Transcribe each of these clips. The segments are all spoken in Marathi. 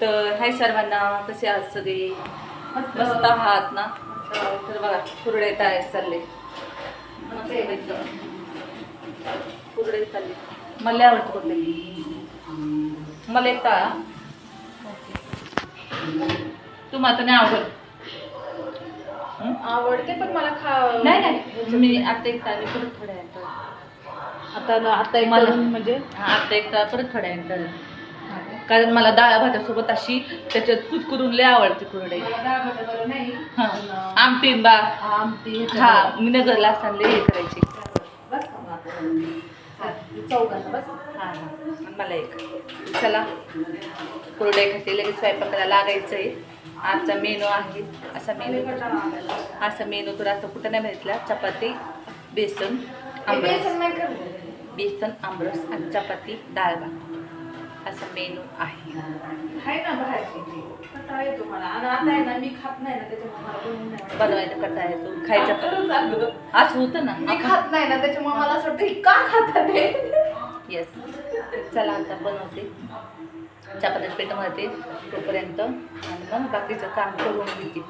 तर हाय सर्वांना कसे आहात सगळे? मस्त आहात ना? तर बघा कुरडे तळायचे चालले. कुरडे चालले. मला आवडतं कुरडे. मला एक तळा तुम्हाला तर नाही आवडत? आवडते पण मला खा नाही नाही. मी आता एक ताळी परत थोड्या. आता आता एक मला- म्हणजे? हा, आता एक परत थोड्या. कारण मला डाळ भातासोबत अशी त्याच्यात कुचकुरून लय आवडते कुरडे मला डाळ भात बरं नाही हा. बा. आमटी हा मी नगरला असताना हे करायची. मला एक. चला. कुरडे खाते लगेच स्वयंपाकाला लागायचं आहे आजचा मेनू आहे असा मेनू. असा मेनू तर आता कुठं नाही भेटला. चपाती बेसन आमरस. बेसन आमरस आणि चपाती डाळ भात. असा मेनू आहे. आहे ना बाहेरची कंटाळा येतो मला आणि आता आहे ना मी खात नाही ना त्याच्यामुळे मला बनवून नाही आवडत. बनवायचा कसा आहे तो. खायचा खरंच अगं. असं होतं ना. मी खात नाही ना त्याच्यामुळे मला असं वाटतं ही का खातात हे येस चला आता बनवते. चपात्याचं पीठ मळते तोपर्यंत. आणि मग बाकीचं काम करून घेते.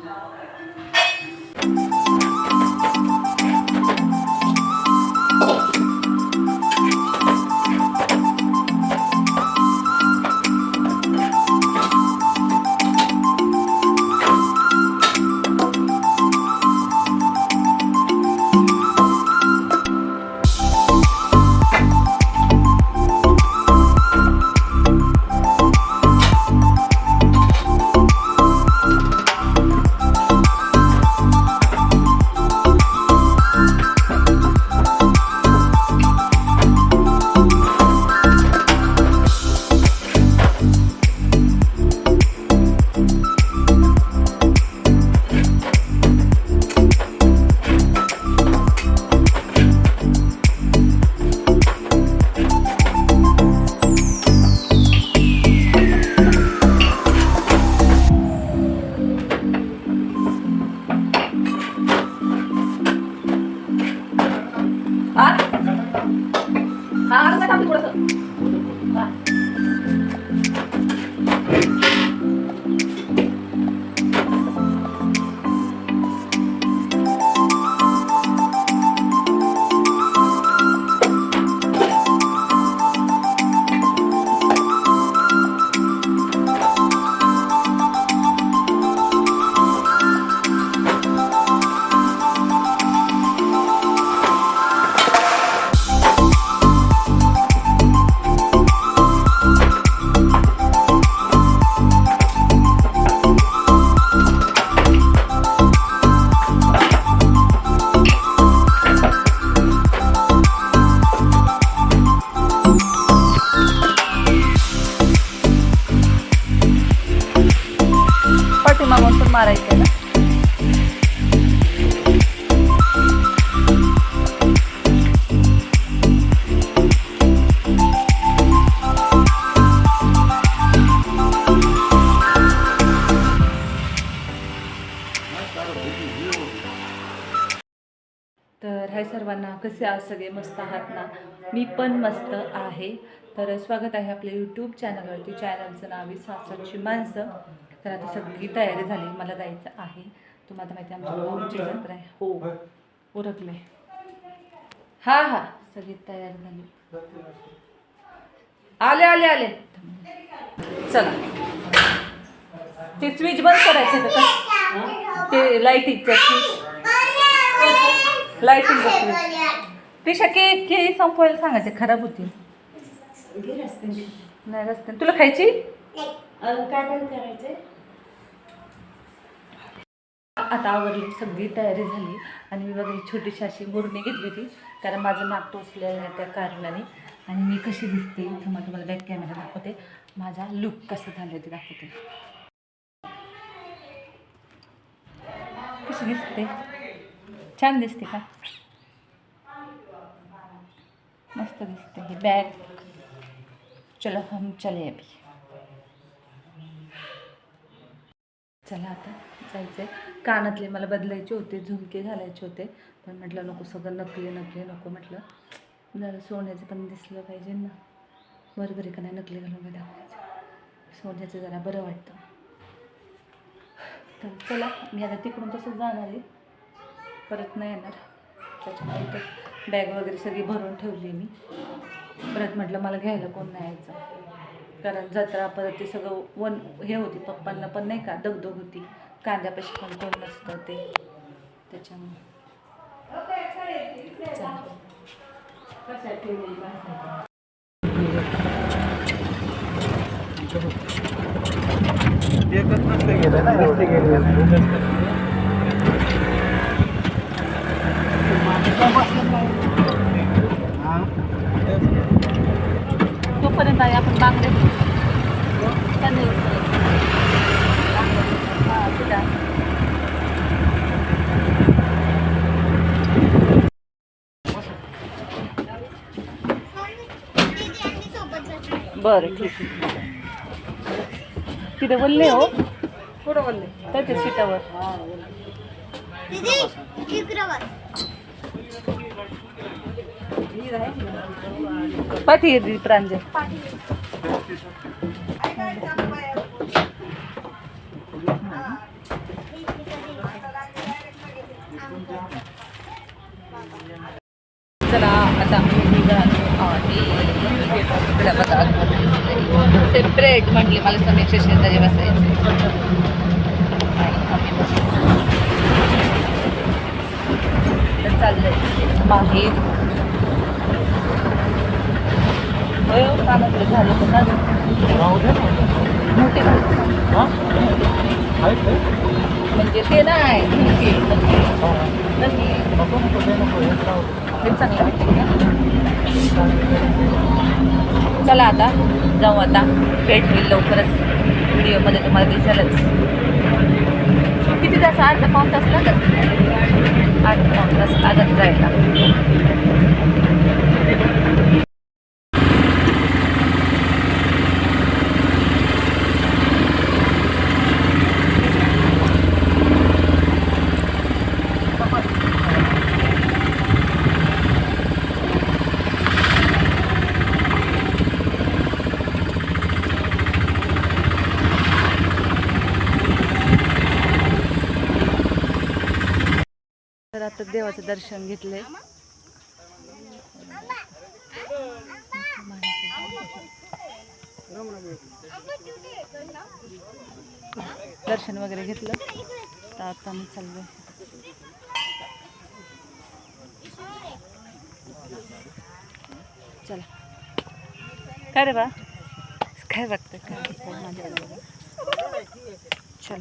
तर हाय सर्वांना कसे आहात? सगळे मस्त आहात ना? मी पण मस्त आहे. तर स्वागत आहे आपल्या यूट्यूब चॅनलवरती चॅनलचं नाव आहे सासरची माणसं. तर आता सगळी तयारी झाली. मला जायचं आहे. तुम्हाला माहिती आहे आमच्या भाऊची जत्रा आहे. हो उरकले हा हा. सगळी तयारी झाली. आले आले आले. चला. ते स्विच बंद करायचं का? का ते लाईटीचं स्विच लाईटिंग ते शक्य की संपवायला सांगायचे खराब होती. नाही रस्ते तुला खायची? काय आता आवडली सगळी तयारी झाली. आणि मी बघा ही छोटीशी अशी मुरणी घेतली होती कारण माझं नाक टोचलेलं आहे त्या कारणाने. आणि मी कशी दिसते इथं मग तुम्हाला बॅक कॅमेरा दाखवते. माझा लुक कसं झालं ते दाखवते. कशी दिसते? छान दिसते का? मस्त दिसते ही. बॅग. चलो हम चले अभी. चला आता. जायचं आहे कानातले मला बदलायचे होते झुमके घालायचे होते. पण म्हटलं नको सगळं नकली नकली नको म्हटलं. जरा सोन्याचं पण दिसलं पाहिजे ना. बरोबर आहे का नाही? नकली घालून काय दाखवायचं. सोन्याचं जरा बरं वाटतं. तर चला मी आता तिकडून तसंच जाणार आहे. परत नाही येणार. त्याच्यामुळे तर बॅग वगैरे सगळी भरून ठेवली मी. परत म्हटलं मला घ्यायला कोण नाही यायचं. कारण जत्रा परत ते सगळं वन हे होती पप्पांना पण नाही का दगदग होती. कांद्यापाशी पण कोण नसतं ते. त्याच्यामुळे. एकच नसते गेलं ना. नसते तोपर्यंत आहे आपण बांगडे त्यांना हां बरं ठीक आहे. तिथे बोलले हो. कुठं बोलले त्याच्या सीटावर. पाठी दीदी प्रांजल. चला आता आम्ही निघालो आहे सेपरेट म्हटली मला समीक्षा शेजारी बसायचे चाललंय. बाहेर झाले. मोठे म्हणजे ते नाही नक्की. नक्की चांगलं वाटतं चला आता जाऊ आता. भेट होईल लवकरच. व्हिडिओमध्ये तुम्हाला दिसेलच. किती तास अर्धा पाऊन तास लागत अर्धा पाऊन तास लागत जायला. आता देवाचं दर्शन घेतलंय. दर्शन वगैरे घेतलं. तर आता मी चाललो चला. काय रे बा? काय बघतं काय माझ्या चल.